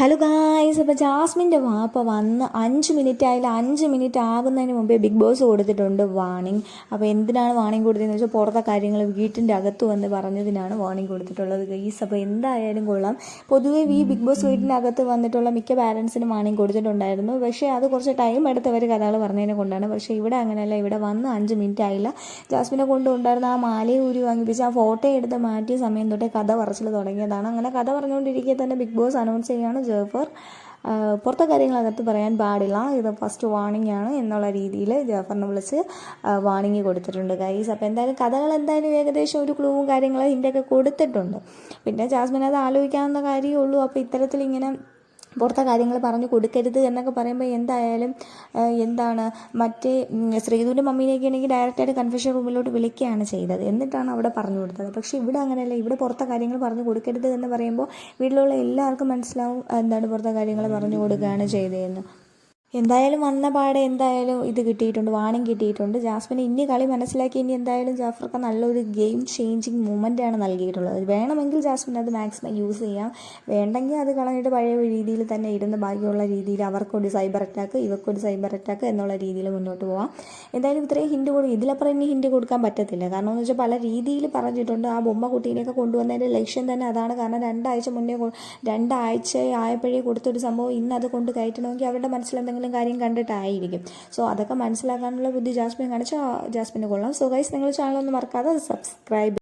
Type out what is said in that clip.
Hello guys അപ്പോൾ ജാസ്മിന്റെ വാപ്പ വന്ന് അഞ്ച് മിനിറ്റ് ആയില്ല അഞ്ച് മിനിറ്റ് ആകുന്നതിന് മുമ്പേ ബിഗ് ബോസ് കൊടുത്തിട്ടുണ്ട് വാണിംഗ് അപ്പോൾ എന്തിനാണ് വാണിംഗ് കൊടുത്തതെന്ന് വെച്ചാൽ പുറത്തെ കാര്യങ്ങൾ വീട്ടിന്റെ അകത്ത് വന്ന് പറഞ്ഞതിനാണ് വാണിംഗ് കൊടുത്തിട്ടുള്ളത് ഗൈസ് അപ്പോൾ എന്തായാലും കൊള്ളാം. പൊതുവേ ഈ ബിഗ് ബോസ് വീട്ടിന്റെ അകത്ത് വന്നിട്ടുള്ള മിക്ക പാരൻസിനും വാണിംഗ് കൊടുത്തിട്ടുണ്ടായിരുന്നു. പക്ഷേ അത് കുറച്ച് ടൈം എടുത്തവർ കഥകൾ പറഞ്ഞതിനെ കൊണ്ടാണ്. പക്ഷേ ഇവിടെ അങ്ങനെയല്ല. ഇവിടെ വന്ന് അഞ്ച് മിനിറ്റ് ആയില്ല. ജാസ്മിനെ കൊണ്ടുണ്ടായിരുന്ന ആ മാലയെ ഊരി വാങ്ങിപ്പിച്ച് ആ ഫോട്ടോ എടുത്ത് മാറ്റിയ സമയം തൊട്ടേ കഥ പറച്ചിൽ തുടങ്ങിയതാണ്. അങ്ങനെ കഥ പറഞ്ഞുകൊണ്ടിരിക്കെ തന്നെ ബിഗ് ബോസ് അനൗൺസ് ചെയ്യാണ് ജേഫർ പുറത്തെ കാര്യങ്ങൾ അകത്ത് പറയാൻ പാടില്ല. ഇത് ഫസ്റ്റ് വാണിംഗ് ആണ് എന്നുള്ള രീതിയിൽ ജാഫറിനെ വിളിച്ച് വാണിംഗ് കൊടുത്തിട്ടുണ്ട് ഗൈസ് അപ്പോൾ എന്തായാലും കഥകൾ എന്തായാലും ഏകദേശം ഒരു ക്ലൂവും കാര്യങ്ങളും ഇതിന്റെയൊക്കെ കൊടുത്തിട്ടുണ്ട്. പിന്നെ ജാസ്മിൻ അത് ആലോചിക്കാവുന്ന കാര്യമേ ഉള്ളൂ. അപ്പോൾ ഇത്തരത്തിൽ ഇങ്ങനെ പുറത്തെ കാര്യങ്ങൾ പറഞ്ഞു കൊടുക്കരുത് എന്നൊക്കെ പറയുമ്പോൾ എന്തായാലും എന്താണ് മറ്റേ ശ്രീധുവിന്റെ മമ്മീനെയൊക്കെ ആണെങ്കിൽ ഡയറക്റ്റായിട്ട് കൺഫ്യൂഷൻ റൂമിലോട്ട് വിളിക്കുകയാണ് ചെയ്തത്. എന്നിട്ടാണ് അവിടെ പറഞ്ഞു കൊടുത്തത്. പക്ഷേ ഇവിടെ അങ്ങനെയല്ല. ഇവിടെ പുറത്തെ കാര്യങ്ങൾ പറഞ്ഞു കൊടുക്കരുത് എന്ന് പറയുമ്പോൾ വീട്ടിലുള്ള എല്ലാവർക്കും മനസ്സിലാവും എന്താണ് പുറത്തെ കാര്യങ്ങൾ പറഞ്ഞു കൊടുക്കുകയാണ് ചെയ്തതെന്ന്. എന്തായാലും വന്ന പാടെ എന്തായാലും ഇത് കിട്ടിയിട്ടുണ്ട് വാണിംഗ് കിട്ടിയിട്ടുണ്ട്. ജാസ്മിന് ഇനി കളി മനസ്സിലാക്കി ഇനി എന്തായാലും ജാഫർക്ക് നല്ലൊരു ഗെയിം ചേഞ്ചിങ് മൂമെന്റ് ആണ് നൽകിയിട്ടുള്ളത്. വേണമെങ്കിൽ ജാസ്മിൻ അത് മാക്സിമം യൂസ് ചെയ്യാം. വേണ്ടെങ്കിൽ അത് കളഞ്ഞിട്ട് പഴയ രീതിയിൽ തന്നെ ഇരുന്ന് ബാക്കിയുള്ള രീതിയിൽ അവർക്കൊരു സൈബർ അറ്റാക്ക് ഇവർക്കൊരു സൈബർ അറ്റാക്ക് എന്നുള്ള രീതിയിൽ മുന്നോട്ട് പോവാം. എന്തായാലും ഇത്രയും ഹിൻഡ് കൊടുക്കും ഇതിലപ്പുറം ഇനി ഹിൻഡ് കൊടുക്കാൻ പറ്റത്തില്ല. കാരണം എന്ന് വെച്ചാൽ പല രീതിയിൽ പറഞ്ഞിട്ടുണ്ട് ആ ബൊമ്മ കുട്ടീനെയൊക്കെ കൊണ്ടുവന്നതിന്റെ ലക്ഷ്യം തന്നെ അതാണ്. കാരണം രണ്ടാഴ്ച മുന്നേ രണ്ടാഴ്ച ആയപ്പോഴേ കൊടുത്തൊരു സംഭവം ഇന്ന് അത് കൊണ്ട് കയറ്റണമെങ്കിൽ അവരുടെ മനസ്സിൽ എന്തെങ്കിലും കാര്യം കണ്ടിട്ടായിരിക്കും. സോ അതൊക്കെ മനസ്സിലാക്കാനുള്ള ബുദ്ധി ജാസ്മിൻ കാണിച്ചാൽ ജാസ്മിന് കൊള്ളാം സോ ഗൈസ് നിങ്ങൾ ചാനൽ ഒന്ന് മറക്കാതെ സബ്സ്ക്രൈബ്